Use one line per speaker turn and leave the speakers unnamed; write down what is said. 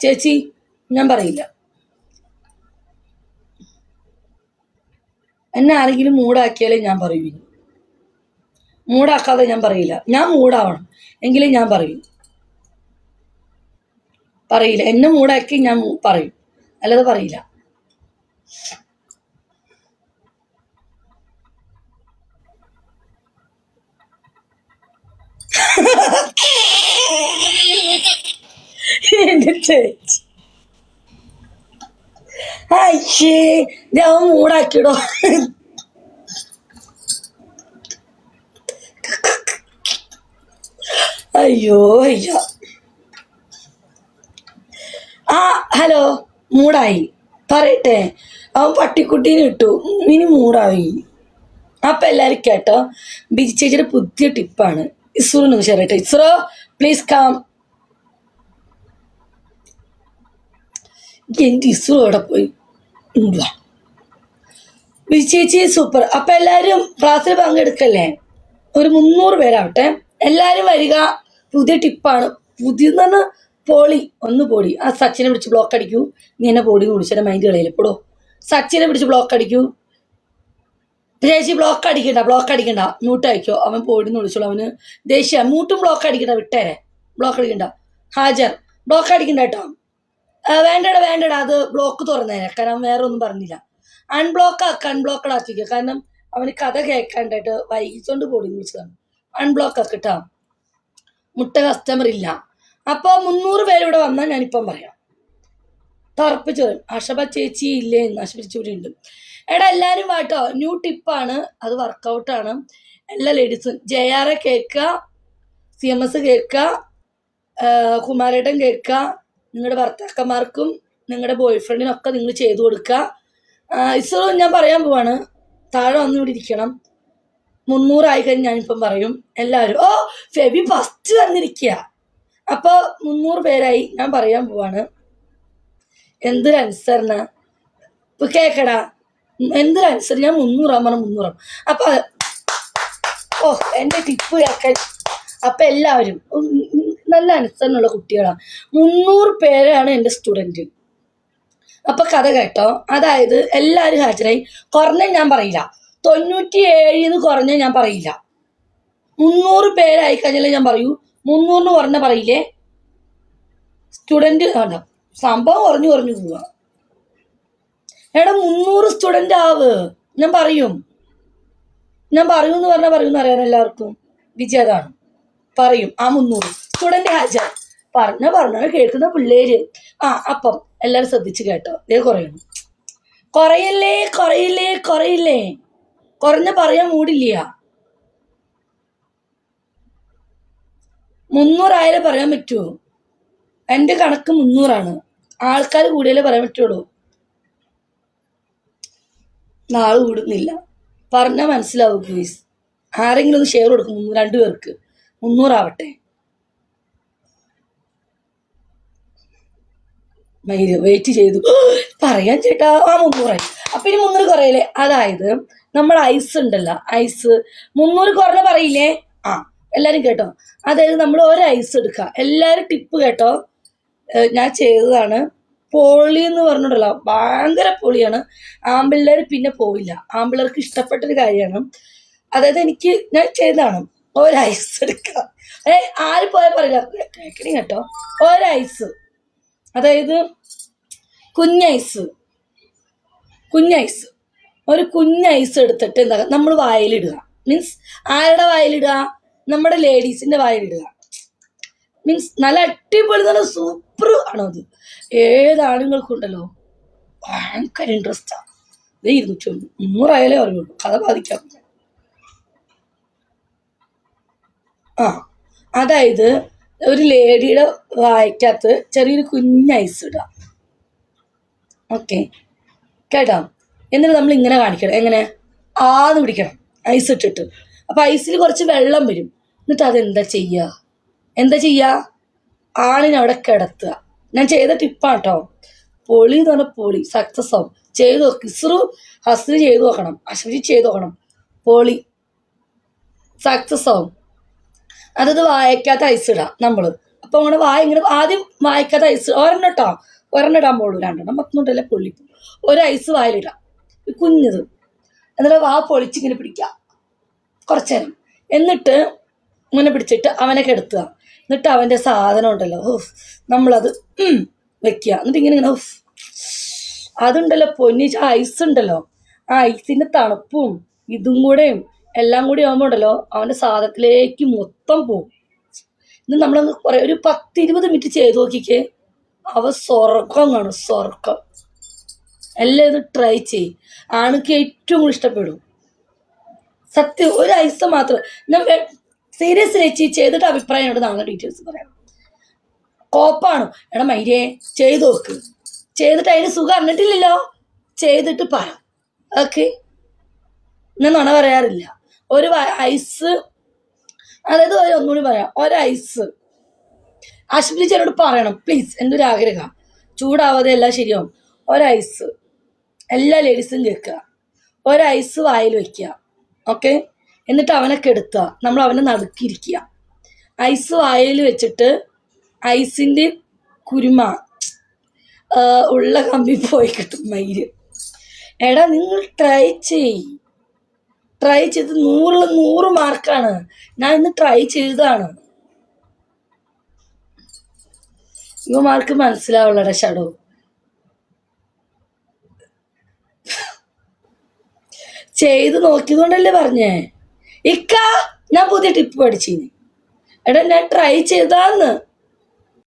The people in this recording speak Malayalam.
ചേച്ചി ഞാൻ പറയില്ല. എന്നെ ആരെങ്കിലും മൂടാക്കിയാലേ ഞാൻ പറയൂ. മൂടാക്കാതെ ഞാൻ പറയില്ല. ഞാൻ മൂടാവണം. എങ്കിലേ ഞാൻ പറയൂ. പറയില്ല. എന്നെ മൂടാക്കി ഞാൻ പറയും. അല്ലാതെ പറയില്ല. ചേച്ചി അയ്യേ ഞാൻ മൂടാക്കിടോ അയ്യോ അയ്യോ. ആ ഹലോ മൂടായി. പറയട്ടെ. അവൻ പട്ടിക്കുട്ടീനെ ഇട്ടു. ഇനി മൂടായി അപ്പൊ എല്ലാവരും കേട്ടോ. ബിജി ചേച്ചിയുടെ പുതിയ ടിപ്പാണ്. ഇസ്രോന് ഷെയർ ഇസ്രോ പ്ലീസ് കാം എന്റെ ഇസ്രോ അവിടെ പോയി. ബിജി സൂപ്പർ അപ്പൊ എല്ലാരും ക്ലാസ്സിൽ പങ്കെടുക്കല്ലേ? ഒരു മുന്നൂറ് പേരാവട്ടെ. എല്ലാരും വരിക. പുതിയ ടിപ്പാണ് പുതിയെന്ന് പറഞ്ഞാൽ പോളി ഒന്ന് പോടി ആ സച്ചിനെ പിടിച്ച് ബ്ലോക്ക് അടിക്കൂ. നീ എന്നെ പോടി വിളിച്ചാൽ മൈൻഡ് കളയില്ല പോടോ സച്ചിനെ പിടിച്ച് ബ്ലോക്ക് അടിക്കൂ. ചേച്ചി ബ്ലോക്ക് അടിക്കണ്ട ബ്ലോക്ക് അടിക്കണ്ട. മ്യൂട്ട് അയക്കോ അവൻ പോടിന്ന് വിളിച്ചോളൂ. അവന് ദേഷ്യ. മൂട്ടും ബ്ലോക്ക് അടിക്കണ്ട. വിട്ടേരെ. ബ്ലോക്ക് അടിക്കണ്ട. ഹാജർ. ബ്ലോക്ക് അടിക്കണ്ട കേട്ടോ. വേണ്ടടാ വേണ്ടടാ. അത് ബ്ലോക്ക് തുറന്നേനെ. കാരണം വേറെ ഒന്നും പറഞ്ഞില്ല. അൺബ്ലോക്ക് ആക്കുക അൺബ്ലോക്കഡ് ആക്കിക്കുക കാരണം അവന് കഥ കേൾക്കാണ്ടായിട്ട് വൈകിച്ചോണ്ട് പോടി വിളിച്ചതാണ് അൺബ്ലോക്ക് ആക്കിട്ടാ മുട്ട കസ്റ്റമർ ഇല്ല. അപ്പോൾ മുന്നൂറ് പേര് ഇവിടെ വന്നാൽ ഞാനിപ്പം പറയാം. തറപ്പിച്ചു വരും അഷബ ചേച്ചി ഇല്ലേ എന്ന്. ചേച്ചി ഇവിടെ ഉണ്ട്. എടാ എല്ലാവരും വാട്ടോ ന്യൂ ടിപ്പാണ് അത് വർക്കൗട്ടാണ് എല്ലാ ലേഡീസും ജെ ആർ കേൾക്കുക സി എം എസ് കേൾക്കുക കുമാരേട്ടൻ കേൾക്കുക നിങ്ങളുടെ ഭർത്താക്കന്മാർക്കും നിങ്ങളുടെ ബോയ് ഫ്രണ്ടിനൊക്കെ നിങ്ങൾ ചെയ്തു കൊടുക്കുക. ഇസ്രോ ഞാൻ പറയാൻ പോവാണ്. താഴെ വന്ന് ഇവിടെ ഇരിക്കണം. മുന്നൂറായി കഴിഞ്ഞ് ഞാനിപ്പം പറയും. എല്ലാവരും ഓ ഫെബി ഫസ്റ്റ് വന്നിരിക്കുക അപ്പോൾ മുന്നൂറ് പേരായി ഞാൻ പറയാൻ പോവാണ്. എന്തൊരു അനുസരണ ഇപ്പൊ കേക്കടാ. എന്തൊരു അനുസരണം ഞാൻ മുന്നൂറാം പറഞ്ഞ മുന്നൂറാം. അപ്പൊ ഓ എന്റെ ടിപ്പ് കേൾക്കാൻ അപ്പം എല്ലാവരും നല്ല അനുസരണമുള്ള കുട്ടികളാണ് മുന്നൂറ് പേരാണ് എന്റെ സ്റ്റുഡന്റ് അപ്പം കഥ കേട്ടോ. അതായത് എല്ലാവരും ഹാജരായി. കുറഞ്ഞ ഞാൻ പറയില്ല. തൊണ്ണൂറ്റി ഏഴിന്ന് കുറഞ്ഞ ഞാൻ പറയില്ല. മുന്നൂറ് പേരായി കഴിഞ്ഞാലേ ഞാൻ പറയൂ. മുന്നൂറിന് കുറഞ്ഞ പറയില്ലേ? സ്റ്റുഡന്റ് ആണ് സംഭവം കുറഞ്ഞു കുറഞ്ഞു പോവുക എടാ മുന്നൂറ് സ്റ്റുഡന്റ് ആവ്. ഞാൻ പറയും. ഞാൻ പറയൂന്ന് പറഞ്ഞാൽ പറയൂന്ന് അറിയാൻ എല്ലാവർക്കും. വിജയതാണ് പറയും ആ മുന്നൂറ് സ്റ്റുഡന്റ് ഹാജർ. പറഞ്ഞ പറഞ്ഞ കേൾക്കുന്ന പിള്ളേര്. ആ അപ്പം എല്ലാവരും ശ്രദ്ധിച്ച് കേട്ടോ. ഇതേ കുറയണം കുറയില്ലേ കുറയില്ലേ കുറയില്ലേ? കുറഞ്ഞ പറയാൻ മൂടില്ല. മുന്നൂറായാലേ പറയാൻ പറ്റുമോ എന്റെ കണക്ക് മുന്നൂറാണ്. ആൾക്കാർ കൂടിയാലേ പറയാൻ പറ്റുള്ളൂ. നാളെ കൂടുന്നില്ല. പറഞ്ഞാൽ മനസ്സിലാവും പ്ലീസ് ആരെങ്കിലും ഒന്ന് ഷെയർ കൊടുക്കും രണ്ടുപേർക്ക്. രണ്ടു പേർക്ക് മുന്നൂറാവട്ടെ. വെയിറ്റ് ചെയ്തു. പറയാൻ ചേട്ടാ ആ മുന്നൂറായി അപ്പൊ ഇനി മുന്നൂറ് കുറയില്ലേ? അതായത് നമ്മൾ ഐസ് ഉണ്ടല്ലോ ഐസ് മുന്നൂറ് കുറഞ്ഞ പറയില്ലേ? ആ എല്ലാരും കേട്ടോ. അതായത് നമ്മൾ ഒരു ഐസ് എടുക്കുക. എല്ലാരും ടിപ്പ് കേട്ടോ. ഞാൻ ചെയ്തതാണ്. പോളി എന്ന് പറഞ്ഞിട്ടുള്ള ഭയങ്കര പൊളിയാണ്. ആമ്പിള്ളേർ പിന്നെ പോവില്ല. ആമ്പിള്ളേർക്ക് ഇഷ്ടപ്പെട്ടൊരു കാര്യമാണ്. അതായത് എനിക്ക് ഞാൻ ചെയ്തതാണ്. ഒരു ഐസ് എടുക്കാം. ഏ ആര് പോയാൽ പറയില്ല കേക്കണി കേട്ടോ. ഒരു ഐസ് അതായത് കുഞ്ഞൈസ്. കുഞ്ഞൈസ്. ഒരു കുഞ്ഞൈസ് എടുത്തിട്ട് എന്താ നമ്മൾ വായിലിടുക. മീൻസ് ആരുടെ വായിലിടുക? നമ്മുടെ ലേഡീസിന്റെ വായിലിടുക. മീൻസ് നല്ല അടിപൊളി നല്ല സൂപ്പർ ആണോ അത്? ഏത് ആണുങ്ങൾക്കും ഉണ്ടല്ലോ ഭയങ്കര ഇൻട്രസ്റ്റാണ് ഇതേ ഇരുന്നൂറ്റി ഒന്ന്. മുന്നൂറായാലേ അറിയുള്ളൂ കഥ ബാധിക്കാം ആ അതായത് ഒരു ലേഡിയുടെ വായിക്കകത്ത് ചെറിയൊരു കുഞ്ഞ് ഐസ് ഇടുക. ഓക്കെ. കേട്ടോ? എന്നിട്ട് നമ്മൾ ഇങ്ങനെ കാണിക്കണം. എങ്ങനെ? ആന്ന് പിടിക്കണം. ഐസ് ഇട്ടിട്ട്. അപ്പം ഐസിൽ കുറച്ച് വെള്ളം വരും. എന്നിട്ട് അതെന്താ ചെയ്യുക എന്താ ചെയ്യുക ആണിനെ അവിടെ കിടത്തുക. ഞാൻ ചെയ്ത ടിപ്പാണ് കേട്ടോ പൊളി എന്ന് പറഞ്ഞാൽ പൊളി. സക്സസ് ആവും. ചെയ്ത് നോക്ക്. ഇസ്രു ഹസ്രി ചെയ്ത് നോക്കണം. അശ്വതി ചെയ്ത് നോക്കണം. പൊളി. സക്സസ് ആവും. അതത് വായിക്കാത്ത ഐസ് ഇടാം നമ്മൾ അപ്പം അങ്ങനെ വായ ഇങ്ങനെ ആദ്യം വായിക്കാത്ത ഐസ് ഒരെണ്ണം ഇട്ടാം? ഒരെണ്ണം ഇടാൻ പോളൂ രണ്ടെണ്ണം. പത്തുണ്ടല്ലേ ഒരു ഐസ് വായിലിടാം. കുഞ്ഞത്. എന്നിട്ട് വാ പൊളിച്ചിങ്ങനെ പിടിക്കാം. കുറച്ചു നേരം എന്നിട്ട് ഇങ്ങനെ പിടിച്ചിട്ട് അവനെ കെടുത്തുക. എന്നിട്ട് അവന്റെ സാധനം ഉണ്ടല്ലോ. ഓഫ് നമ്മളത് വെക്കുക. എന്നിട്ട് ഇങ്ങനെ ഇങ്ങനെ ഓഫ് അതുണ്ടല്ലോ പൊന്നി. ഐസ് ഉണ്ടല്ലോ. ആ ഐസിന്റെ തണുപ്പും ഇതും കൂടെയും എല്ലാം കൂടി ആകുമ്പോൾ ഉണ്ടല്ലോ അവന്റെ സാധനത്തിലേക്ക് മൊത്തം പോകും. ഇത് നമ്മൾ കുറേ ഒരു പത്ത് ഇരുപത് മിനിറ്റ് ചെയ്ത് നോക്കിക്കേ. അവ സ്വർഗം കാണും സ്വർഗം. എല്ലാം ഇത് ട്രൈ ചെയ്യും. ആണുക്ക് ഏറ്റവും കൂടുതൽ ഇഷ്ടപ്പെടും. സത്യം ഒരു ഐസ മാത്രം. ഞാൻ സീരിയസ്ലി ചേച്ചി ചെയ്തിട്ട് അഭിപ്രായം ഉണ്ട് നാളെ ഡീറ്റെയിൽസ് പറയാം. കോപ്പാണ്. എടാ മൈരേ ചെയ്ത് നോക്ക്. ചെയ്തിട്ട് അതിന് സുഖം അറിഞ്ഞിട്ടില്ലല്ലോ. ചെയ്തിട്ട് പറ. ഓക്കെ ഞാൻ നുണ പറയാറില്ല. ഒരു ഐസ് അതായത് ഒന്നുകൂടി പറയാം. ഒരു ഐസ്. ആശുപത്രി പറയണം. പ്ലീസ് എന്റെ ഒരു ആഗ്രഹം. ചൂടാവാതെ എല്ലാം ശരിയാവും. ഒരു ഐസ്. എല്ലാ ലേഡീസും കേൾക്കുക. ഒരു ഐസ് വായിൽ വയ്ക്കുക ഓക്കെ എന്നിട്ട് അവനെ കെടുത്തുക നമ്മൾ അവനെ നടുക്കിയിരിക്കുക. ഐസ് വായിൽ വെച്ചിട്ട് ഐസിന്റെ കുരുമ ഉള്ള കമ്പി പോയി കിട്ടും മൈര് എടാ നിങ്ങൾ ട്രൈ ചെയ് ട്രൈ ചെയ്ത് നൂറിൽ നൂറ് മാർക്കാണ്. ഞാൻ ഇന്ന് ട്രൈ ചെയ്തതാണ്. ഇവമാർക്ക് മനസ്സിലാവുള്ളട ഷഡോ. ചെയ്ത് നോക്കിയതുകൊണ്ടല്ലേ പറഞ്ഞേ? ഇക്ക ഞാൻ പുതിയ ടിപ്പ് പഠിച്ചിന്. എടാ ഞാൻ ട്രൈ ചെയ്താന്ന്.